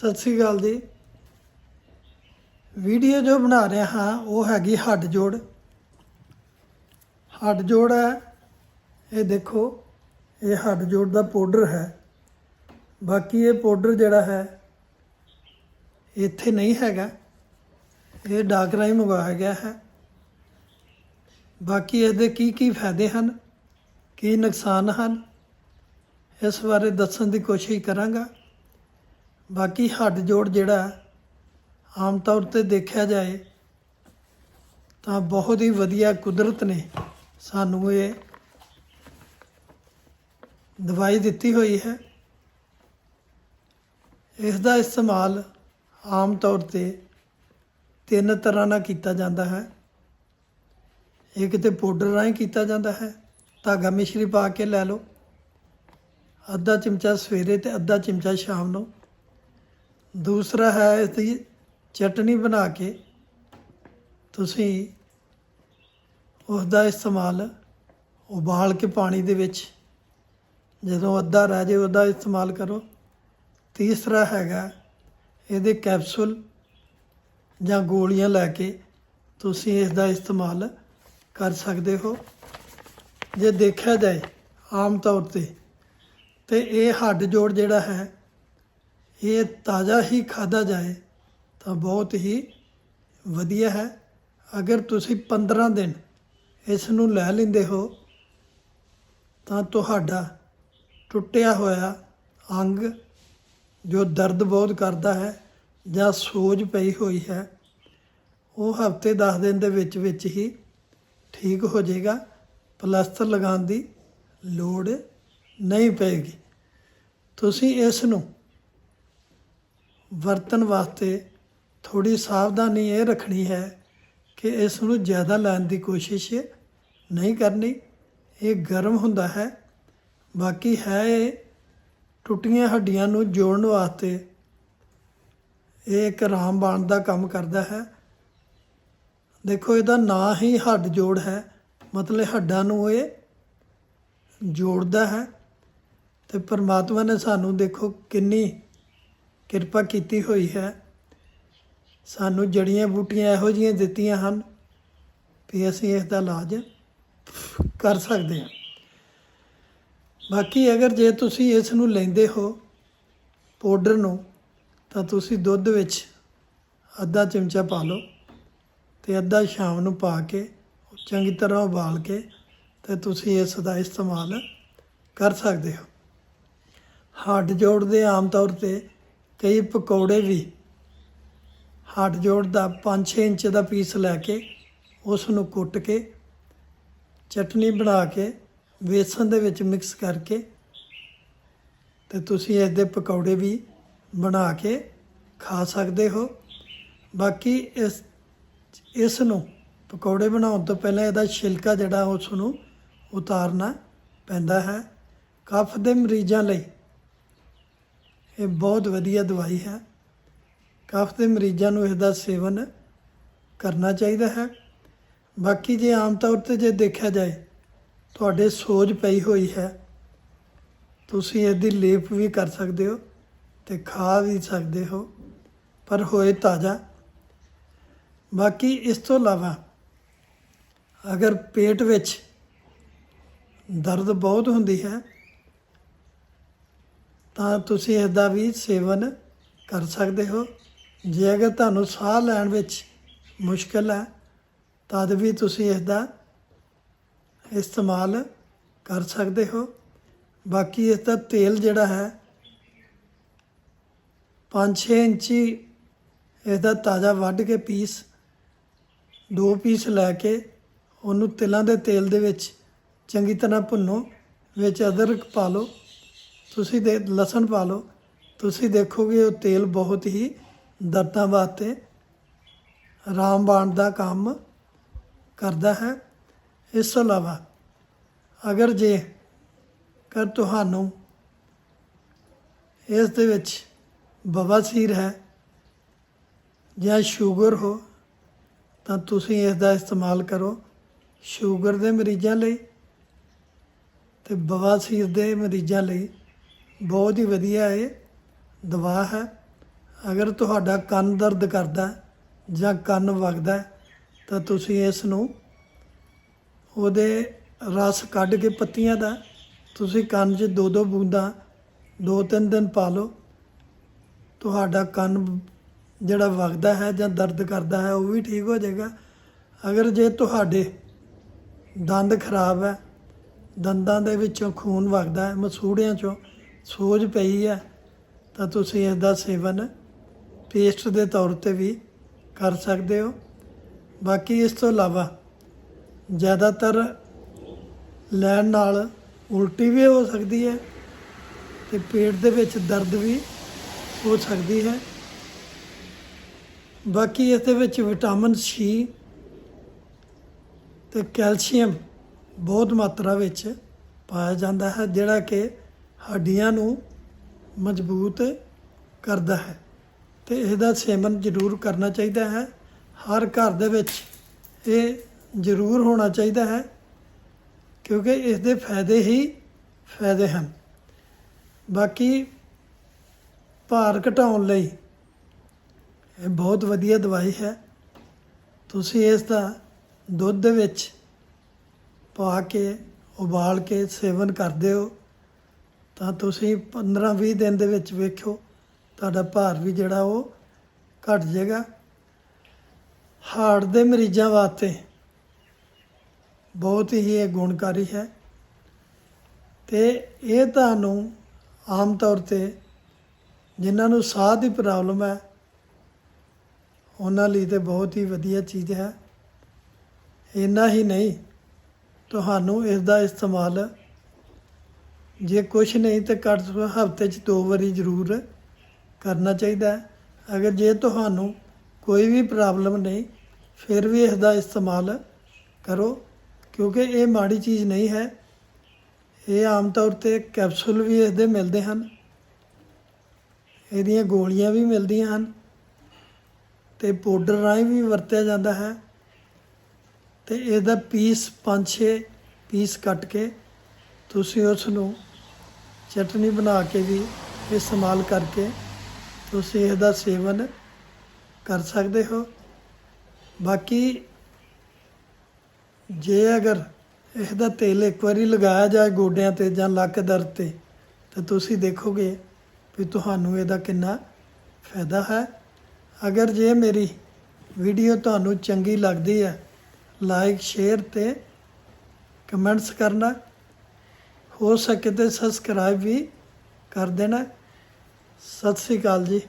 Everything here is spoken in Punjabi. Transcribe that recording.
ਸਤਿ ਸ੍ਰੀ ਅਕਾਲ ਜੀ। ਵੀਡੀਓ ਜੋ ਬਣਾ ਰਿਹਾ ਹਾਂ, ਉਹ ਹੈਗੀ ਹੱਡ ਜੋੜ। ਹੱਡ ਜੋੜ ਹੈ, ਇਹ ਦੇਖੋ, ਇਹ ਹੱਡ ਜੋੜ ਦਾ ਪਾਊਡਰ ਹੈ। ਬਾਕੀ ਇਹ ਪਾਊਡਰ ਜਿਹੜਾ ਹੈ, ਇੱਥੇ ਨਹੀਂ ਹੈਗਾ। ਇਹ ਡਾਕ ਰਾਹੀਂ ਮੰਗਵਾਇਆ ਗਿਆ ਹੈ। ਬਾਕੀ ਇਹਦੇ ਕੀ ਕੀ ਫਾਇਦੇ ਹਨ, ਕੀ ਨੁਕਸਾਨ ਹਨ, ਇਸ ਬਾਰੇ ਦੱਸਣ ਦੀ ਕੋਸ਼ਿਸ਼ ਕਰਾਂਗਾ। ਬਾਕੀ ਹੱਡ ਜੋੜ ਜਿਹੜਾ ਆਮ ਤੌਰ ਤੇ ਦੇਖਿਆ ਜਾਏ ਤਾਂ ਬਹੁਤ ਹੀ ਵਧੀਆ ਕੁਦਰਤ ਨੇ ਸਾਨੂੰ ਇਹ ਦਵਾਈ ਦਿੱਤੀ ਹੋਈ ਹੈ। ਇਸ ਦਾ ਇਸਤੇਮਾਲ ਆਮ ਤੌਰ ਤੇ ਤਿੰਨ ਤਰ੍ਹਾਂ ਨਾਲ ਕੀਤਾ ਜਾਂਦਾ ਹੈ। ਇੱਕ ਤੇ ਪਾਊਡਰ ਰਾਹੀਂ ਕੀਤਾ ਜਾਂਦਾ ਹੈ, ਧਾਗਾ ਮਿਸ਼ਰੀ ਪਾ ਕੇ ਲੈ ਲਓ, ਅੱਧਾ ਚਮਚਾ ਸਵੇਰੇ ਤੇ ਅੱਧਾ ਚਮਚਾ ਸ਼ਾਮ ਨੂੰ। ਦੂਸਰਾ ਹੈ ਇਸ ਦੀ ਚਟਨੀ ਬਣਾ ਕੇ ਤੁਸੀਂ ਉਸ ਦਾ ਇਸਤੇਮਾਲ ਉਬਾਲ ਕੇ ਪਾਣੀ ਦੇ ਵਿੱਚ ਜਦੋਂ ਅੱਧਾ ਰਹਿ ਜਾਏ ਉਹਦਾ ਇਸਤੇਮਾਲ ਕਰੋ। ਤੀਸਰਾ ਹੈਗਾ ਇਹਦੇ ਕੈਪਸੂਲ ਜਾਂ ਗੋਲੀਆਂ ਲੈ ਕੇ ਤੁਸੀਂ ਇਸ ਦਾ ਇਸਤੇਮਾਲ ਕਰ ਸਕਦੇ ਹੋ। ਜੇ ਦੇਖਿਆ ਜਾਏ ਆਮ ਤੌਰ ਤੇ ਤੇ ਇਹ ਹੱਡ ਜੋੜ ਜਿਹੜਾ ਹੈ ਇਹ ਤਾਜ਼ਾ ਹੀ ਖਾਦਾ ਜਾਏ ਤਾਂ ਬਹੁਤ ਹੀ ਵਧੀਆ ਹੈ। ਅਗਰ ਤੁਸੀਂ 15 ਦਿਨ ਇਸ ਨੂੰ ਲੈ ਲੈਂਦੇ ਹੋ ਤਾਂ ਤੁਹਾਡਾ ਟੁੱਟਿਆ ਹੋਇਆ ਅੰਗ ਜੋ ਦਰਦ ਬਹੁਤ ਕਰਦਾ ਹੈ ਜਾਂ ਸੋਜ ਪਈ ਹੋਈ ਹੈ, ਉਹ ਹਫ਼ਤੇ 10 ਦਿਨ ਦੇ ਵਿੱਚ ਵਿੱਚ ਹੀ ਠੀਕ ਹੋ ਜਾਏਗਾ। ਪਲਾਸਟਰ ਲਗਾਉਣ ਦੀ ਲੋੜ ਨਹੀਂ ਪਏਗੀ। ਤੁਸੀਂ ਇਸ ਨੂੰ ਵਰਤਣ ਵਾਸਤੇ ਥੋੜੀ ਸਾਵਧਾਨੀ ਇਹ ਰੱਖਣੀ ਹੈ ਕਿ ਇਸ ਨੂੰ ਜ਼ਿਆਦਾ ਲੈਣ ਦੀ ਕੋਸ਼ਿਸ਼ ਨਹੀਂ ਕਰਨੀ। ਇਹ ਗਰਮ ਹੁੰਦਾ ਹੈ। ਬਾਕੀ ਹੈ ਇਹ ਟੁੱਟੀਆਂ ਹੱਡੀਆਂ ਨੂੰ ਜੋੜਨ ਵਾਸਤੇ ਇਹ ਇੱਕ ਰਾਮਬਾਣ ਦਾ ਕੰਮ ਕਰਦਾ ਹੈ। ਦੇਖੋ, ਇਹਦਾ ਨਾਂ ਹੀ ਹੱਡ ਜੋੜ ਹੈ, ਮਤਲਬ ਹੱਡਾਂ ਨੂੰ ਇਹ ਜੋੜਦਾ ਹੈ। ਤੇ ਪਰਮਾਤਮਾ ਨੇ ਸਾਨੂੰ ਦੇਖੋ ਕਿੰਨੀ ਕਿਰਪਾ ਕੀਤੀ ਹੋਈ ਹੈ। ਸਾਨੂੰ ਜੜੀਆਂ ਬੂਟੀਆਂ ਇਹੋ ਜਿਹੀਆਂ ਦਿੱਤੀਆਂ ਹਨ ਵੀ ਅਸੀਂ ਇਸ ਦਾ ਇਲਾਜ ਕਰ ਸਕਦੇ ਹਾਂ। ਬਾਕੀ ਅਗਰ ਜੇ ਤੁਸੀਂ ਇਸ ਨੂੰ ਲੈਂਦੇ ਹੋ ਪਾਊਡਰ ਨੂੰ, ਤਾਂ ਤੁਸੀਂ ਦੁੱਧ ਵਿੱਚ ਅੱਧਾ ਚਮਚਾ ਪਾ ਲਓ ਤੇ ਅੱਧਾ ਸ਼ਾਮ ਨੂੰ ਪਾ ਕੇ ਚੰਗੀ ਤਰ੍ਹਾਂ ਉਬਾਲ ਕੇ ਤੇ ਤੁਸੀਂ ਇਸ ਦਾ ਇਸਤੇਮਾਲ ਕਰ ਸਕਦੇ ਹੋ। ਹੱਡ ਜੋੜ ਦੇ ਆਮ ਤੌਰ ਤੇ ਕਈ ਪਕੌੜੇ ਵੀ ਹੱਡ ਜੋੜ ਦਾ 5-6 ਇੰਚ ਦਾ ਪੀਸ ਲੈ ਕੇ ਉਸ ਨੂੰ ਕੁੱਟ ਕੇ, ਚਟਨੀ ਬਣਾ ਕੇ, ਵੇਸਣ ਦੇ ਵਿੱਚ ਮਿਕਸ ਕਰਕੇ ਤੇ ਤੁਸੀਂ ਇਸ ਦੇ ਪਕੌੜੇ ਵੀ ਬਣਾ ਕੇ ਖਾ ਸਕਦੇ ਹੋ। ਬਾਕੀ ਇਸ ਇਸ ਨੂੰ ਪਕੌੜੇ ਬਣਾਉਣ ਤੋਂ ਪਹਿਲਾਂ ਇਹਦਾ ਛਿਲਕਾ ਜਿਹੜਾ ਉਸ ਨੂੰ ਉਤਾਰਨਾ ਪੈਂਦਾ ਹੈ। ਕਫ ਦੇ ਮਰੀਜ਼ਾਂ ਲਈ ਇਹ ਬਹੁਤ ਵਧੀਆ ਦਵਾਈ ਹੈ। ਕਫ ਦੇ ਮਰੀਜ਼ਾਂ ਨੂੰ ਇਸ ਦਾ ਸੇਵਨ ਕਰਨਾ ਚਾਹੀਦਾ ਹੈ। ਬਾਕੀ ਜੇ ਆਮ ਤੌਰ ਤੇ ਜੇ ਦੇਖਿਆ ਜਾਏ, ਤੁਹਾਡੇ ਸੋਜ ਪਈ ਹੋਈ ਹੈ, ਤੁਸੀਂ ਇਹਦੀ ਲੇਪ ਵੀ ਕਰ ਸਕਦੇ ਹੋ ਤੇ ਖਾ ਵੀ ਸਕਦੇ ਹੋ, ਪਰ ਹੋਏ ਤਾਜ਼ਾ। ਬਾਕੀ ਇਸ ਤੋਂ ਇਲਾਵਾ ਅਗਰ ਪੇਟ ਵਿੱਚ ਦਰਦ ਬਹੁਤ ਹੁੰਦੀ ਹੈ ਤਾਂ ਤੁਸੀਂ ਇਸ ਦਾ ਵੀ ਸੇਵਨ ਕਰ ਸਕਦੇ ਹੋ। ਜੇ ਅਗਰ ਤੁਹਾਨੂੰ ਸਾਹ ਲੈਣ ਵਿੱਚ ਮੁਸ਼ਕਲ ਹੈ, ਤਦ ਵੀ ਤੁਸੀਂ ਇਸ ਦਾ ਇਸਤੇਮਾਲ ਕਰ ਸਕਦੇ ਹੋ। ਬਾਕੀ ਇਸ ਦਾ ਤੇਲ ਜਿਹੜਾ ਹੈ 5-6 ਇੰਚੀ ਇਸ ਦਾ ਤਾਜ਼ਾ ਵੱਢ ਕੇ ਪੀਸ, ਦੋ ਪੀਸ ਲੈ ਕੇ ਉਹਨੂੰ ਤਿਲਾਂ ਦੇ ਤੇਲ ਦੇ ਵਿੱਚ ਚੰਗੀ ਤਰ੍ਹਾਂ ਭੁੰਨੋ, ਵਿੱਚ ਅਦਰਕ ਪਾ ਲਓ। ਤੁਸੀਂ ਦੇ ਲਸਣ ਪਾ ਲਓ। ਤੁਸੀਂ ਦੇਖੋਗੇ ਉਹ ਤੇਲ ਬਹੁਤ ਹੀ ਦਰਦਾਂ ਵਾਸਤੇ ਰਾਮਬਾਣ ਦਾ ਕੰਮ ਕਰਦਾ ਹੈ। ਇਸ ਤੋਂ ਇਲਾਵਾ ਅਗਰ ਜੇ ਕਰ ਤੁਹਾਨੂੰ ਇਸ ਦੇ ਵਿੱਚ ਬਵਾਸੀਰ ਹੈ ਜਾਂ ਸ਼ੂਗਰ ਹੋ, ਤਾਂ ਤੁਸੀਂ ਇਸ ਦਾ ਇਸਤੇਮਾਲ ਕਰੋ ਸ਼ੂਗਰ ਦੇ ਮਰੀਜ਼ਾਂ ਲਈ ਤੇ ਬਵਾਸੀਰ ਦੇ ਮਰੀਜ਼ਾਂ ਲਈ। ਬਹੁਤ ਹੀ ਵਧੀਆ ਇਹ ਦਵਾ ਹੈ। ਅਗਰ ਤੁਹਾਡਾ ਕੰਨ ਦਰਦ ਕਰਦਾ ਜਾਂ ਕੰਨ ਵਗਦਾ ਤਾਂ ਤੁਸੀਂ ਇਸ ਨੂੰ ਉਹਦੇ ਰਸ ਕੱਢ ਕੇ ਪੱਤੀਆਂ ਦਾ ਤੁਸੀਂ ਕੰਨ 'ਚ ਦੋ ਦੋ ਬੂੰਦਾਂ, ਦੋ ਤਿੰਨ ਦਿਨ ਪਾ ਲਓ। ਤੁਹਾਡਾ ਕੰਨ ਜਿਹੜਾ ਵਗਦਾ ਹੈ ਜਾਂ ਦਰਦ ਕਰਦਾ ਹੈ, ਉਹ ਵੀ ਠੀਕ ਹੋ ਜਾਏਗਾ। ਅਗਰ ਜੇ ਤੁਹਾਡੇ ਦੰਦ ਖਰਾਬ ਹੈ, ਦੰਦਾਂ ਦੇ ਵਿੱਚੋਂ ਖੂਨ ਵਗਦਾ ਹੈ, ਮਸੂੜਿਆਂ 'ਚੋਂ ਸੋਜ ਪਈ ਹੈ ਤਾਂ ਤੁਸੀਂ ਇਸ ਸੇਵਨ ਪੇਸਟ ਦੇ ਤੌਰ ਤੇ ਵੀ ਕਰ ਸਕਦੇ ਹੋ। ਬਾਕੀ ਇਸ ਤੋਂ ਇਲਾਵਾ ਜ਼ਿਆਦਾਤਰ ਲੈਣ ਨਾਲ ਉਲਟੀ ਵੀ ਹੋ ਸਕਦੀ ਹੈ ਤੇ ਪੇਟ ਦੇ ਵਿੱਚ ਦਰਦ ਵੀ ਹੋ ਸਕਦੀ ਹੈ। ਬਾਕੀ ਇਸ ਦੇ ਵਿੱਚ ਵਿਟਾਮਿਨ ਸੀ ਤੇ ਕੈਲਸ਼ੀਅਮ ਬਹੁਤ ਮਾਤਰਾ ਵਿੱਚ ਪਾਇਆ ਜਾਂਦਾ ਹੈ, ਜਿਹੜਾ ਕਿ ਹੱਡੀਆਂ ਨੂੰ ਮਜ਼ਬੂਤ ਕਰਦਾ ਹੈ ਤੇ ਇਹਦਾ ਸੇਵਨ ਜ਼ਰੂਰ ਕਰਨਾ ਚਾਹੀਦਾ ਹੈ। ਹਰ ਘਰ ਦੇ ਵਿੱਚ ਇਹ ਜ਼ਰੂਰ ਹੋਣਾ ਚਾਹੀਦਾ ਹੈ ਕਿਉਂਕਿ ਇਸ ਦੇ ਫਾਇਦੇ ਹੀ ਫਾਇਦੇ ਹਨ। ਬਾਕੀ ਭਾਰ ਘਟਾਉਣ ਲਈ ਇਹ ਬਹੁਤ ਵਧੀਆ ਦਵਾਈ ਹੈ। ਤੁਸੀਂ ਇਸ ਦਾ ਦੁੱਧ ਦੇ ਵਿੱਚ ਪਾ ਕੇ, ਉਬਾਲ ਕੇ ਸੇਵਨ ਕਰਦੇ ਹੋ। ਤਾਂ ਤੁਸੀਂ 15-20 ਦਿਨ ਦੇ ਵਿੱਚ ਵੇਖਿਓ, ਤੁਹਾਡਾ ਭਾਰ ਵੀ ਜਿਹੜਾ ਉਹ ਘਟ ਜਾਏਗਾ। ਹਾਰਟ ਦੇ ਮਰੀਜ਼ਾਂ ਵਾਸਤੇ ਬਹੁਤ ਹੀ ਇਹ ਗੁਣਕਾਰੀ ਹੈ। ਤੇ ਇਹ ਤੁਹਾਨੂੰ ਆਮ ਤੌਰ ਤੇ ਜਿਨ੍ਹਾਂ ਨੂੰ ਸਾਹ ਦੀ ਪ੍ਰੋਬਲਮ ਹੈ, ਉਹਨਾਂ ਲਈ ਤੇ ਬਹੁਤ ਹੀ ਵਧੀਆ ਚੀਜ਼ ਹੈ। ਇੰਨਾ ਹੀ ਨਹੀਂ, ਤੁਹਾਨੂੰ ਇਸ ਦਾ ਇਸਤੇਮਾਲ ਜੇ ਕੁਝ ਨਹੀਂ ਤਾਂ ਘੱਟ ਤੋਂ ਹਫ਼ਤੇ 'ਚ ਦੋ ਵਾਰੀ ਜ਼ਰੂਰ ਕਰਨਾ ਚਾਹੀਦਾ ਹੈ। ਅਗਰ ਜੇ ਤੁਹਾਨੂੰ ਕੋਈ ਵੀ ਪ੍ਰੋਬਲਮ ਨਹੀਂ, ਫਿਰ ਵੀ ਇਸ ਦਾ ਇਸਤੇਮਾਲ ਕਰੋ, ਕਿਉਂਕਿ ਇਹ ਮਾੜੀ ਚੀਜ਼ ਨਹੀਂ ਹੈ। ਇਹ ਆਮ ਤੌਰ ਤੇ ਕੈਪਸੂਲ ਵੀ ਇਸ ਦੇ ਮਿਲਦੇ ਹਨ। ਇਹਦੀਆਂ ਗੋਲੀਆਂ ਵੀ ਮਿਲਦੀਆਂ ਹਨ ਤੇ ਪਾਊਡਰ ਰਾਹੀਂ ਵੀ ਵਰਤਿਆ ਜਾਂਦਾ ਹੈ ਤੇ ਇਹਦਾ ਪੀਸ 5-6 ਪੀਸ ਕੱਟ ਕੇ ਤੁਸੀਂ ਉਸ ਨੂੰ ਚਟਨੀ ਬਣਾ ਕੇ ਵੀ ਇਸਤੇਮਾਲ ਕਰਕੇ ਤੁਸੀਂ ਇਹਦਾ ਸੇਵਨ ਕਰ ਸਕਦੇ ਹੋ। ਬਾਕੀ ਜੇ ਅਗਰ ਇਹਦਾ ਤੇਲ ਇੱਕ ਵਾਰੀ ਲਗਾਇਆ ਜਾਏ ਗੋਡਿਆਂ ਤੇ ਜਾਂ ਲੱਕ ਦਰਦ ਤੇ, ਤਾਂ ਤੁਸੀਂ ਦੇਖੋਗੇ ਵੀ ਤੁਹਾਨੂੰ ਇਹਦਾ ਕਿੰਨਾ ਫਾਇਦਾ ਹੈ। ਅਗਰ ਜੇ ਮੇਰੀ ਵੀਡੀਓ ਤੁਹਾਨੂੰ ਚੰਗੀ ਲੱਗਦੀ ਹੈ ਲਾਈਕ ਸ਼ੇਅਰ ਤੇ ਕਮੈਂਟਸ ਕਰਨਾ। ਹੋ ਸਕੇ ਤੇ ਸਬਸਕ੍ਰਾਈਬ ਵੀ ਕਰ ਦੇਣਾ। ਸਤਿ ਸ੍ਰੀ ਅਕਾਲ ਜੀ।